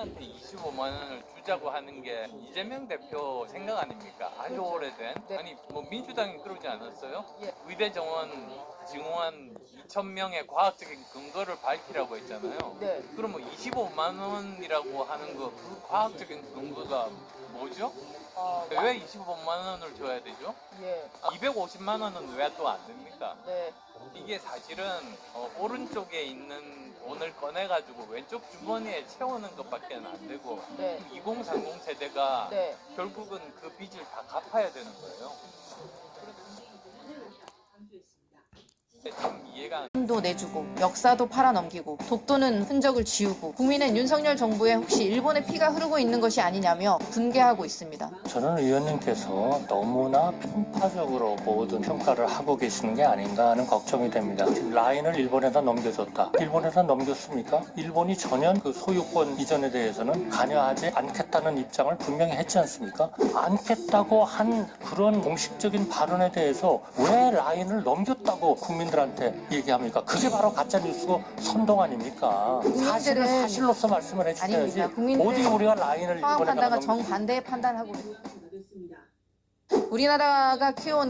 국민한테 25만 원을 주자고 하는 게 이재명 대표 생각 아닙니까? 아주 그렇죠. 오래된. 네. 아니 뭐 민주당이 그러지 않았어요? 예. 의대 정원 증오한 2천 명의 과학적인 근거를 밝히라고 했잖아요. 네. 그러면 25만 원이라고 하는 거 그 과학적인 근거가 뭐죠? 어, 왜 25만 원을 줘야 되죠? 예. 250만 원은 왜 또 안 됩니까? 네. 이게 사실은 어, 오른쪽에 있는 돈을 꺼내가지고 왼쪽 주머니에 채우는 것밖에 안 되고 네. 2030 세대가 네. 결국은 그 빚을 다 갚아야 되는 거예요. 좀 이해가 안도 내주고 역사도 팔아넘기고 독도는 흔적을 지우고 국민은 윤석열 정부에 혹시 일본의 피가 흐르고 있는 것이 아니냐며 분개하고 있습니다. 저는 의원님께서 너무나 편파적으로 모든 평가를 하고 계시는 게 아닌가 하는 걱정이 됩니다. 라인을 일본에다 넘겨줬다. 일본에다 넘겼습니까? 일본이 전혀 그 소유권 이전에 대해서는 관여하지 않겠다는 입장을 분명히 했지 않습니까? 않겠다고 한 그런 공식적인 발언에 대해서 왜 라인을 넘겼다고 국민들한테 얘기 합니까? 그게 바로 가짜뉴스고 선동 아닙니까? 국민들은- 사실로서 말씀을 해주셔야지. 아닙니다. 국민들은 어디 우리가 라인을 상황 일본에다가 판단과 넘겨 정반대의 판단하고 있습니다. 우리나라가 키워온